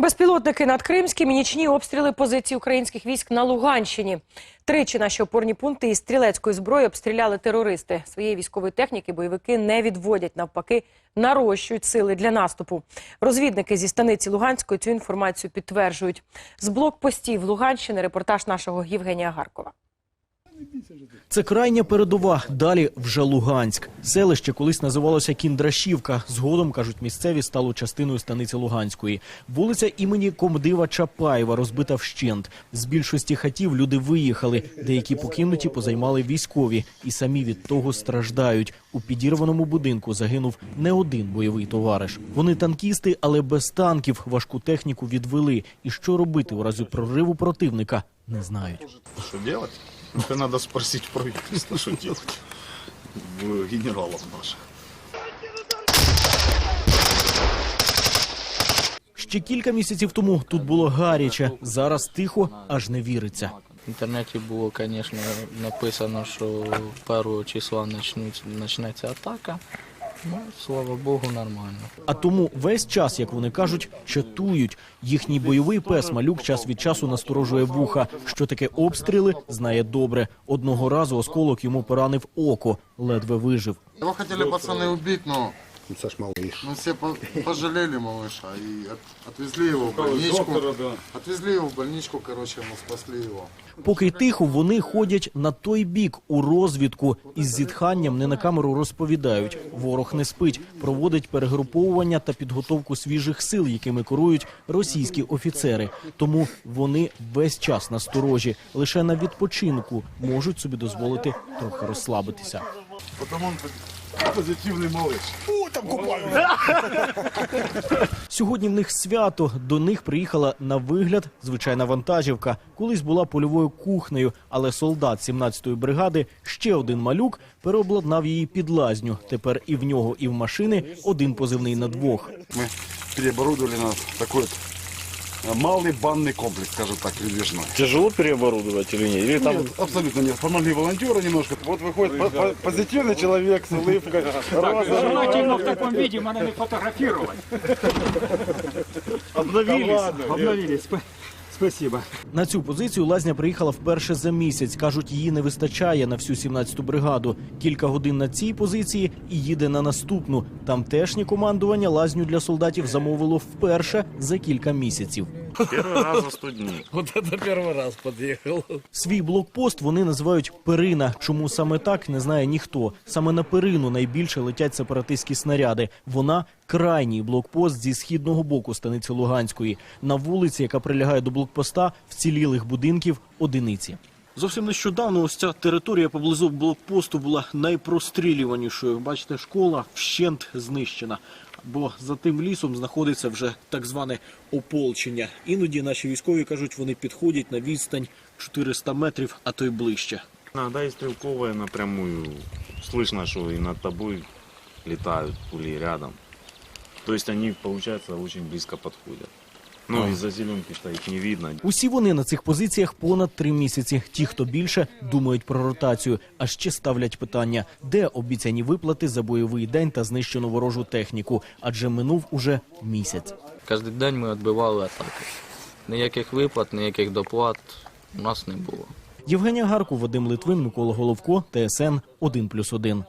Безпілотники над Кримським і нічні обстріли позицій українських військ на Луганщині. Тричі наші опорні пункти із стрілецької зброї обстріляли терористи. Своєї військової техніки бойовики не відводять, навпаки, нарощують сили для наступу. Розвідники зі станиці Луганської цю інформацію підтверджують. З блокпостів Луганщини репортаж нашого Євгенія Гаркова. Це крайня передова. Далі вже Луганськ. Селище колись називалося Кіндрашівка. Згодом кажуть, місцеві стало частиною станиці Луганської. Вулиця імені Комдива Чапаєва розбита вщент. З більшості хатів люди виїхали. Деякі покинуті позаймали військові і самі від того страждають. У підірваному будинку загинув не один бойовий товариш. Вони танкісти, але без танків. Важку техніку відвели. І що робити у разі прориву противника, не знають. Что делать? Это надо спросить правительство, что делать в генералов наших. Ще кілька місяців тому тут було гаряче. Зараз тихо, аж не віриться. В інтернеті було, звісно, написано, що 1 числа почнеться атака. Ну, слава Богу, нормально. А тому весь час, як вони кажуть, чатують. Їхній бойовий пес малюк час від часу насторожує вуха. Що таке обстріли, знає добре. Одного разу осколок йому поранив око, ледве вижив. Його хотіли пацани пацаны убить, но Це ж малиш. мы все по- пожалели малыша и от- отвезли его в больничку. Отвезли его в больничку, короче, мы спасли его. Поки й тихо, вони ходять на той бік у розвідку із зітханням не на камеру розповідають. Ворог не спить, проводить перегруповування та підготовку свіжих сил, якими керують російські офіцери. Тому вони весь час на сторожі. Лише на відпочинку можуть собі дозволити трохи розслабитися. Потому он позитивный малыш. Сьогодні в них свято. До них приїхала на вигляд звичайна вантажівка. Колись була польовою кухнею, але солдат 17-ї бригади, ще один малюк, переобладнав її під лазню. Тепер і в нього, і в машини один позивний на двох. Ми переоборудували на э, малый банный комплекс, скажем так, передвижной. Тяжело переоборудовать или нет? Или там Нет, абсолютно нет. Помогли волонтеры немножко. Вот выходит по- по- позитивный человек с улыбкой. Желательно в таком виде, надо не фотографировать. Обновились, обновились. Сп- Спасибо. На цю позицію лазня приїхала вперше за місяць. кажуть, її не вистачає на всю 17-ту бригаду. Кілька годин на цій позиції і їде на наступну. Тамтешнє командування лазню для солдатів замовило вперше за кілька місяців. Первый раз за 100 дней. Вот це перший раз під'їхав. Свій блокпост вони називають Перина. Чому саме так не знає ніхто. Саме на Перину найбільше летять сепаратистські снаряди. Вона крайній блокпост зі східного боку станиці Луганської. На вулиці, яка прилягає до блокпоста, вцілілих будинків одиниці. Зовсім нещодавно ось ця територія поблизу блокпосту була найпрострілюванішою. Бачите, школа вщент знищена. Бо за тим лісом знаходиться вже так зване ополчення. Іноді наші військові кажуть, вони підходять на відстань 400 метрів, а то й ближче. Іноді і стрелковая напрямую. Слышно, що і над тобою літають кулі рядом. Тобто вони, виходить, дуже очень підходять. Ну, из-за зеленки что их не видно. Усі вони на цих позиціях понад три місяці. Ті, хто більше, думають про ротацію, а ще ставлять питання, де обіцяні виплати за бойовий день та знищену ворожу техніку, адже минув уже місяць. Кожен день ми відбивали атаки. Ніяких виплат, ніяких доплат у нас не було. Євгенія Гарку, Вадим Литвин, Микола Головко, ТСН 1+,1.